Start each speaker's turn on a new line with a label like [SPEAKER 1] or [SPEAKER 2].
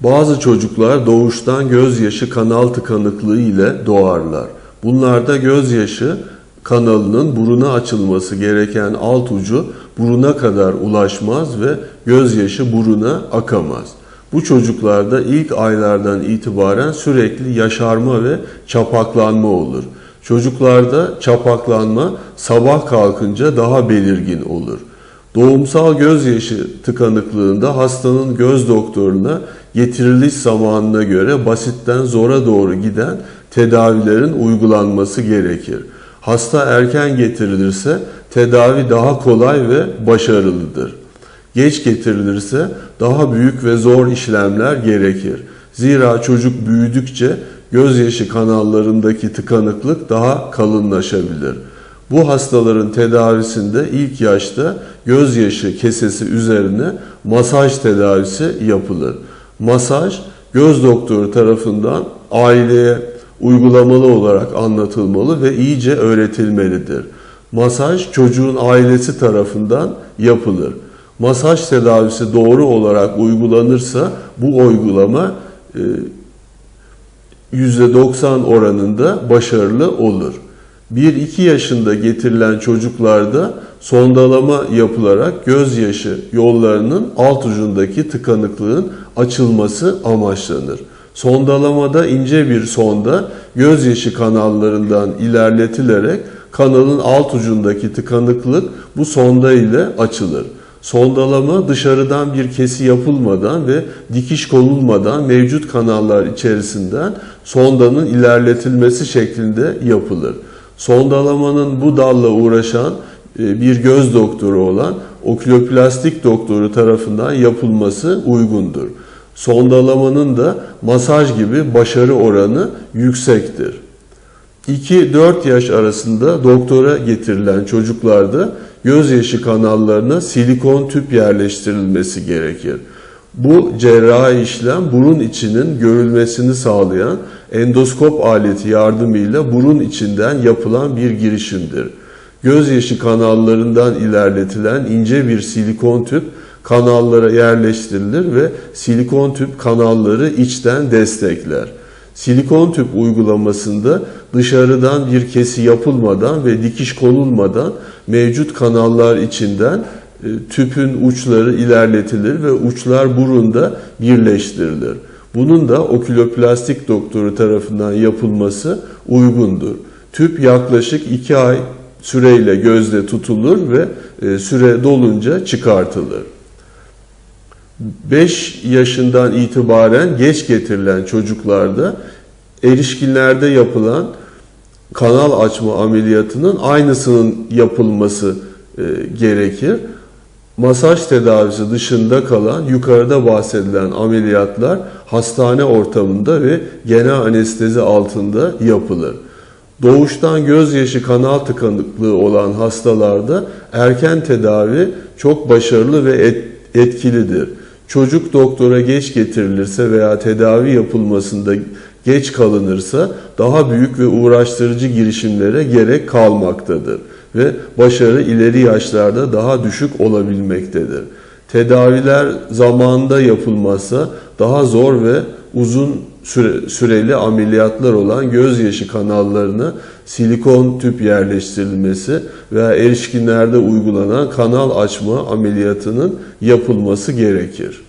[SPEAKER 1] Bazı çocuklar doğuştan gözyaşı kanal tıkanıklığı ile doğarlar. Bunlarda gözyaşı kanalının buruna açılması gereken alt ucu buruna kadar ulaşmaz ve gözyaşı buruna akamaz. Bu çocuklarda ilk aylardan itibaren sürekli yaşarma ve çapaklanma olur. Çocuklarda çapaklanma sabah kalkınca daha belirgin olur. Doğumsal gözyaşı tıkanıklığında hastanın göz doktoruna getiriliş zamanına göre basitten zora doğru giden tedavilerin uygulanması gerekir. Hasta erken getirilirse tedavi daha kolay ve başarılıdır. Geç getirilirse daha büyük ve zor işlemler gerekir. Zira çocuk büyüdükçe gözyaşı kanallarındaki tıkanıklık daha kalınlaşabilir. Bu hastaların tedavisinde ilk yaşta gözyaşı kesesi üzerine masaj tedavisi yapılır. Masaj göz doktoru tarafından aileye uygulamalı olarak anlatılmalı ve iyice öğretilmelidir. Masaj çocuğun ailesi tarafından yapılır. Masaj tedavisi doğru olarak uygulanırsa bu uygulama e, %90 oranında başarılı olur. 1-2 yaşında getirilen çocuklarda sondalama yapılarak gözyaşı yollarının alt ucundaki tıkanıklığın açılması amaçlanır. Sondalamada ince bir sonda gözyaşı kanallarından ilerletilerek kanalın alt ucundaki tıkanıklık bu sonda ile açılır. Sondalama dışarıdan bir kesi yapılmadan ve dikiş konulmadan mevcut kanallar içerisinden sondanın ilerletilmesi şeklinde yapılır. Sondalamanın bu dalla uğraşan e, bir göz doktoru olan oküloplastik doktoru tarafından yapılması uygundur. Sondalamanın da masaj gibi başarı oranı yüksektir. 2-4 yaş arasında doktora getirilen çocuklarda gözyaşı kanallarına silikon tüp yerleştirilmesi gerekir. Bu cerrahi işlem burun içinin görülmesini sağlayan endoskop aleti yardımıyla burun içinden yapılan bir girişimdir. Gözyaşı kanallarından ilerletilen ince bir silikon tüp kanallara yerleştirilir ve silikon tüp kanalları içten destekler. Silikon tüp uygulamasında dışarıdan bir kesi yapılmadan ve dikiş konulmadan mevcut kanallar içinden tüpün uçları ilerletilir ve uçlar burunda birleştirilir. Bunun da oküloplastik doktoru tarafından yapılması uygundur. Tüp yaklaşık 2 ay süreyle gözde tutulur ve e, süre dolunca çıkartılır. 5 yaşından itibaren geç getirilen çocuklarda erişkinlerde yapılan kanal açma ameliyatının aynısının yapılması e, gerekir. Masaj tedavisi dışında kalan yukarıda bahsedilen ameliyatlar hastane ortamında ve genel anestezi altında yapılır. Doğuştan gözyaşı kanal tıkanıklığı olan hastalarda erken tedavi çok başarılı ve etkilidir. Çocuk doktora geç getirilirse veya tedavi yapılmasında geç kalınırsa daha büyük ve uğraştırıcı girişimlere gerek kalmaktadır ve başarı ileri yaşlarda daha düşük olabilmektedir. Tedaviler zamanında yapılmazsa daha zor ve uzun süre, süreli ameliyatlar olan gözyaşı kanallarına silikon tüp yerleştirilmesi veya erişkinlerde uygulanan kanal açma ameliyatının yapılması gerekir.